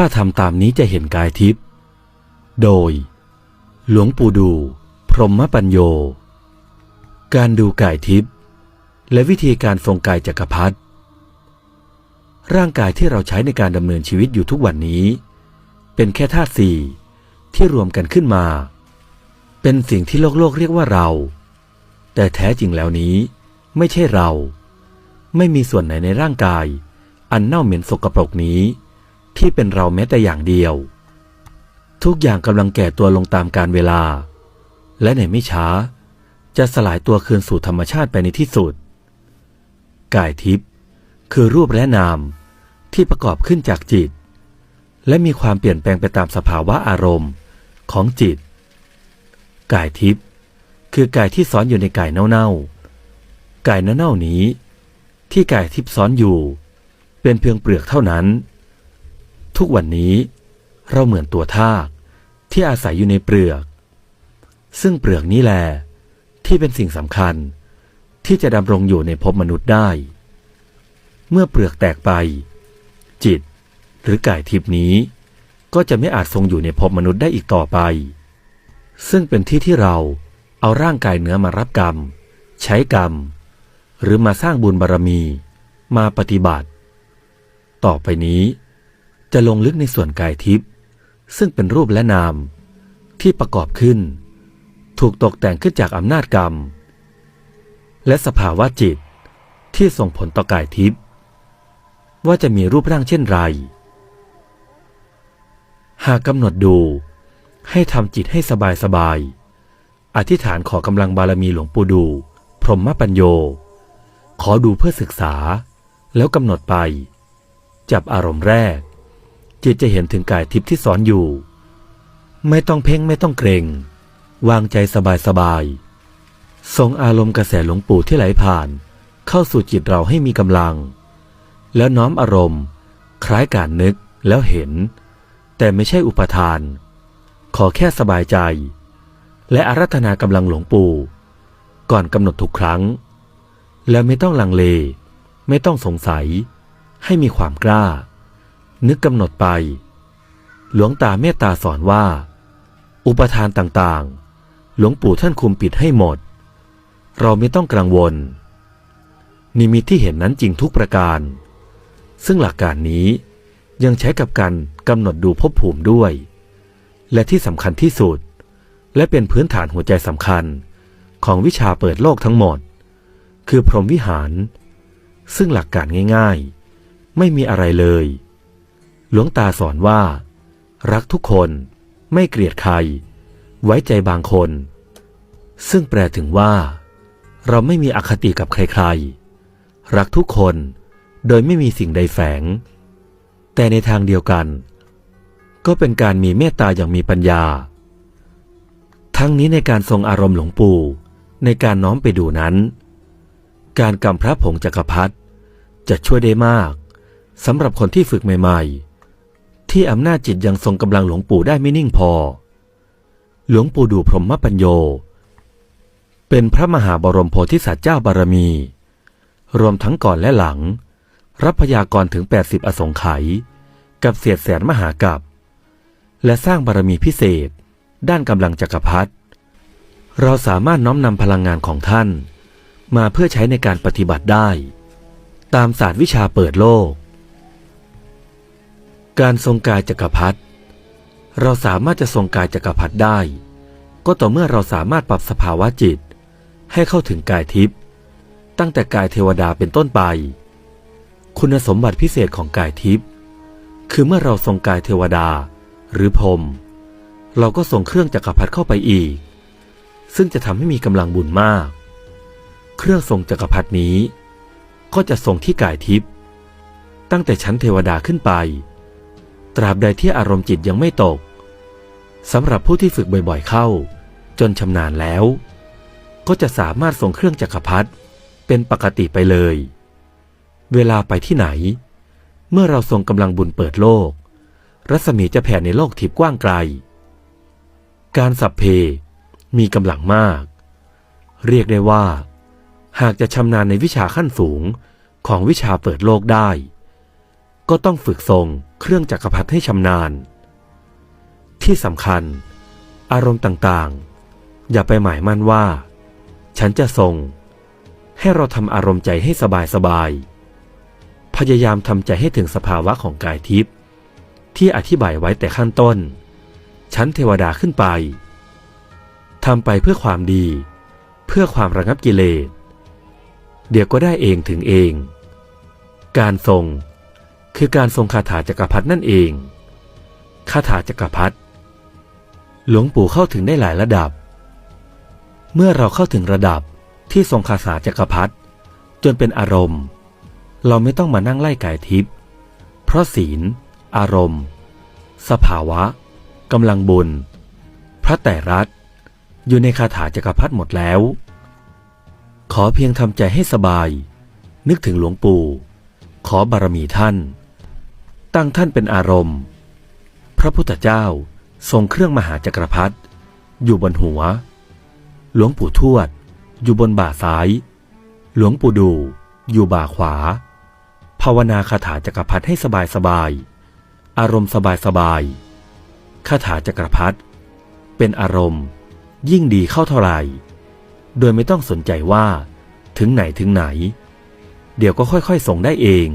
ถ้าทำตามนี้จะเห็นกายทิพย์ โดย หลวงปู่ดู พรหมปัญโย การดูกายทิพย์ และวิธีการทรงกายจักรพรรดิ ร่างกายที่เราใช้ในการดำเนินชีวิตอยู่ทุกวันนี้ เป็นแค่ธาตุสี่ที่รวมกันขึ้นมา เป็นสิ่งที่โลกโลกเรียกว่าเรา แต่แท้จริงแล้วนี้ไม่ใช่เรา ไม่มีส่วนไหนในร่างกาย อันเน่าเหม็นสกปรกนี้ ที่เป็นเราแม้แต่อย่างเดียว ทุกอย่างกำลังแก่ตัวลงตามกาลเวลา และในไม่ช้า จะสลายตัวคืนสู่ธรรมชาติไปในที่สุด กายทิพย์คือรูปและนามที่ประกอบขึ้นจากจิต และมีความเปลี่ยนแปลงไปตามสภาวะอารมณ์ของจิต กายทิพย์คือกายที่ซ้อนอยู่ในกายเน่าๆ กายเน่าๆนี้ ที่กายทิพย์ซ้อนอยู่ เป็นเพียงเปลือกเท่านั้น ทุกวันนี้เราเหมือนตัวทากที่อาศัยอยู่ในเปลือก ซึ่งเปลือกนี้แหละที่เป็นสิ่งสำคัญที่จะดำรงอยู่ในภพมนุษย์ได้ เมื่อเปลือกแตกไป จิตหรือกายทิพนี้ ก็จะไม่อาจทรงอยู่ในภพมนุษย์ได้อีกต่อไป ซึ่งเป็นที่ที่เราเอาร่างกายเนื้อมารับกรรม ใช้กรรม หรือมาสร้างบุญบารรมี มาปฏิบัติ ต่อไปนี้ จะลงลึกในส่วนกายทิพย์ซึ่งเป็นรูปและนาม ที่ประกอบขึ้น ถูกตกแต่งขึ้นจากอำนาจกรรม และสภาวะจิตที่ส่งผลต่อกายทิพย์ว่าจะมีรูปร่างเช่นไร หากกำหนดดูให้ทำจิตให้สบายสบาย อธิษฐานขอกำลังบารมีหลวงปู่ดู พรหมปัญโย ขอดูเพื่อศึกษา แล้วกำหนดไป จับอารมณ์แรก จิตจะเห็นถึงกายทิพย์ที่สอนอยู่ ไม่ต้องเพ่งไม่ต้องเกรง วางใจสบายๆทรงอารมณ์กระแสหลวงปู่ที่ไหลผ่าน เข้าสู่จิตเราให้มีกำลัง แล้วน้อมอารมณ์ คล้ายการนึกแล้วเห็น แต่ไม่ใช่อุปทาน ขอแค่สบายใจ และอารัธนากำลังหลวงปู่ ก่อนกำหนดทุกครั้ง และไม่ต้องลังเล ไม่ต้องสงสัย ให้มีความกล้า นึกกำหนดไป หลวงตาเมตตาสอนว่า อุปทานต่างๆ หลวงปู่ท่านคุมปิดให้หมด เราไม่ต้องกังวล นิมิตที่เห็นนั้นจริงทุกประการ ซึ่งหลักการนี้ยังใช้กับการกำหนดดูภพภูมิด้วย และที่สำคัญที่สุด และเป็นพื้นฐานหัวใจสำคัญของวิชาเปิดโลกทั้งหมด คือพรหมวิหาร ซึ่งหลักการง่าย ๆ ไม่มีอะไรเลย หลวงตาสอนว่า รักทุกคนไม่เกลียดใคร ไว้ใจบางคน ซึ่งแปลถึงว่า เราไม่มีอคติกับใครๆ รักทุกคนโดยไม่มีสิ่งใดแฝง แต่ในทางเดียวกัน ก็เป็นการมีเมตตาอย่างมีปัญญา ทั้งนี้ในการทรงอารมณ์หลวงปู่ในการน้อมไปดูนั้น การกำพระผงจักรพรรดิจะช่วยได้มากสำหรับคนที่ฝึกใหม่ ๆ ที่อำนาจจิตยังทรงกำลังหลวงปู่ได้ไม่นิ่งพอ หลวงปู่ดูพรหมปัญโย เป็นพระมหาบรมโพธิสัตว์เจ้าบารมี รวมทั้งก่อนและหลัง รับพยากรถึง 80 อสงไขยกับเสียดแสนมหากับ และสร้างบารมีพิเศษ ด้านกำลังจักรพรรดิเราสามารถน้อมนำพลังงานของท่าน มาเพื่อใช้ในการปฏิบัติได้ ตามศาสตร์วิชาเปิดโลก การทรงกายจักรพรรดิเราสามารถจะทรงกายจักรพรรดิได้ ก็ต่อเมื่อเราสามารถปรับสภาวะจิต ให้เข้าถึงกายทิพย์ตั้งแต่กายเทวดาเป็นต้นไป คุณสมบัติพิเศษของกายทิพย์คือเมื่อเราทรงกายเทวดา หรือพรมเราก็ส่งเครื่องจักรพรรดิเข้าไปอีก ซึ่งจะทำให้มีกำลังบุญมาก เครื่องทรงจักรพรรดินี้ ก็จะทรงที่กายทิพย์ตั้งแต่ชั้นเทวดาขึ้นไป ตราบใดที่อารมณ์จิตยังไม่ตกสำหรับผู้ที่ฝึกบ่อยๆเข้า จนชำนาญแล้ว ก็จะสามารถส่งเครื่องจักรพรรดิเป็นปกติไปเลย เวลาไปที่ไหน เมื่อเราทรงกำลังบุญเปิดโลก รัศมีจะแผ่ในโลกทิพย์กว้างไกล การสัพเพ มีกำลังมาก เรียกได้ว่า หากจะชำนาญในวิชาขั้นสูงของวิชาเปิดโลกได้ ก็ต้องฝึกทรงเครื่องจักรพรรดิให้ชำนาญ ที่สำคัญ อารมณ์ต่างๆ อย่าไปหมายมั่นว่า ฉันจะทรง ให้เราทำอารมณ์ใจให้สบายๆพยายามทำใจให้ถึงสภาวะของกายทิพย์ที่อธิบายไว้แต่ขั้นต้น ชั้นเทวดาขึ้นไปทำไปเพื่อความดี เพื่อความระงับกิเลส เดี๋ยวก็ได้เองถึงเอง การทรง คือการทรงคาถาจักรพรรดินั่นเอง คาถาจักรพรรดิหลวงปู่เข้าถึงได้หลายระดับ เมื่อเราเข้าถึงระดับที่ทรงคาถาจักรพรรดิจนเป็นอารมณ์ เราไม่ต้องมานั่งไล่กายทิพย์เพราะศีล อารมณ์ สภาวะกำลังบุญ พระแต่รัตอยู่ในคาถาจักรพรรดิหมดแล้ว ขอเพียงทำใจให้สบาย นึกถึงหลวงปู่ ขอบารมีท่าน ตั้งท่านเป็นอารมณ์ พระพุทธเจ้าทรงเครื่องมหาจักรพรรดิอยู่บนหัว หลวงปู่ทวด อยู่บนบ่าซ้าย หลวงปู่ดูอยู่บ่าขวา ภาวนาคาถาจักรพรรดิให้สบายสบายๆอารมณ์สบายสบายๆคาถาจักรพรรดิเป็นอารมณ์ ยิ่งดีเข้าเท่าไหร่ โดยไม่ต้องสนใจว่า ถึงไหนถึงไหน เดี๋ยวก็ค่อยๆส่งได้เอง